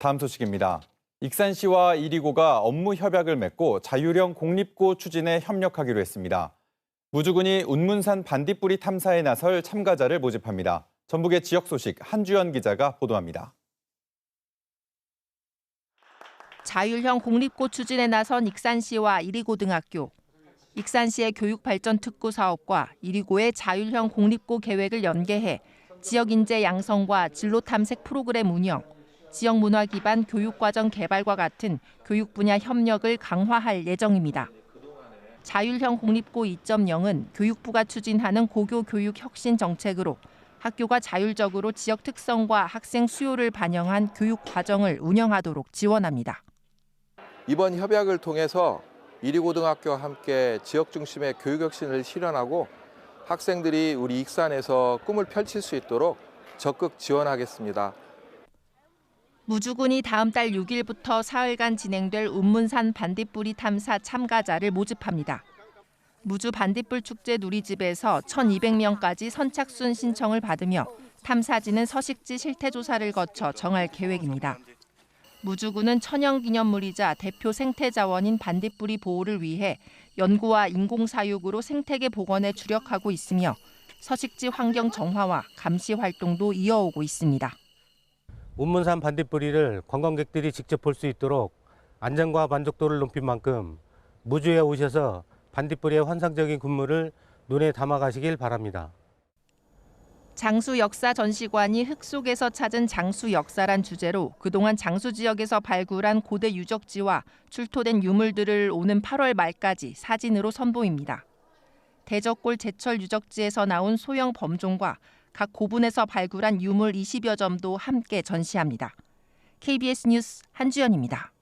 다음 소식입니다. 익산시와 이리고가 업무 협약을 맺고 자율형 공립고 추진에 협력하기로 했습니다. 무주군이 운문산 반딧불이 탐사에 나설 참가자를 모집합니다. 전북의 지역 소식 한주연 기자가 보도합니다. 자율형 공립고 추진에 나선 익산시와 이리고등학교. 익산시의 교육발전 특구 사업과 이리고의 자율형 공립고 계획을 연계해 지역 인재 양성과 진로 탐색 프로그램 운영, 지역 문화 기반 교육과정 개발과 같은 교육 분야 협력을 강화할 예정입니다. 자율형 공립고 2.0은 교육부가 추진하는 고교 교육 혁신 정책으로 학교가 자율적으로 지역 특성과 학생 수요를 반영한 교육 과정을 운영하도록 지원합니다. 이번 협약을 통해서 이리고등학교와 함께 지역 중심의 교육 혁신을 실현하고 학생들이 우리 익산에서 꿈을 펼칠 수 있도록 적극 지원하겠습니다. 무주군이 다음 달 6일부터 사흘간 진행될 운문산 반딧불이 탐사 참가자를 모집합니다. 무주 반딧불 축제 누리집에서 1,200명까지 선착순 신청을 받으며 탐사지는 서식지 실태 조사를 거쳐 정할 계획입니다. 무주군은 천연기념물이자 대표 생태자원인 반딧불이 보호를 위해 연구와 인공사육으로 생태계 복원에 주력하고 있으며 서식지 환경 정화와 감시 활동도 이어오고 있습니다. 운문산 반딧불이를 관광객들이 직접 볼 수 있도록 안전과 만족도를 높인 만큼 무주에 오셔서 반딧불이의 환상적인 군무를 눈에 담아 가시길 바랍니다. 장수 역사 전시관이 흙 속에서 찾은 장수 역사란 주제로 그동안 장수 지역에서 발굴한 고대 유적지와 출토된 유물들을 오는 8월 말까지 사진으로 선보입니다. 대적골 제철 유적지에서 나온 소형 범종과 각 고분에서 발굴한 유물 20여 점도 함께 전시합니다. KBS 뉴스 한주연입니다.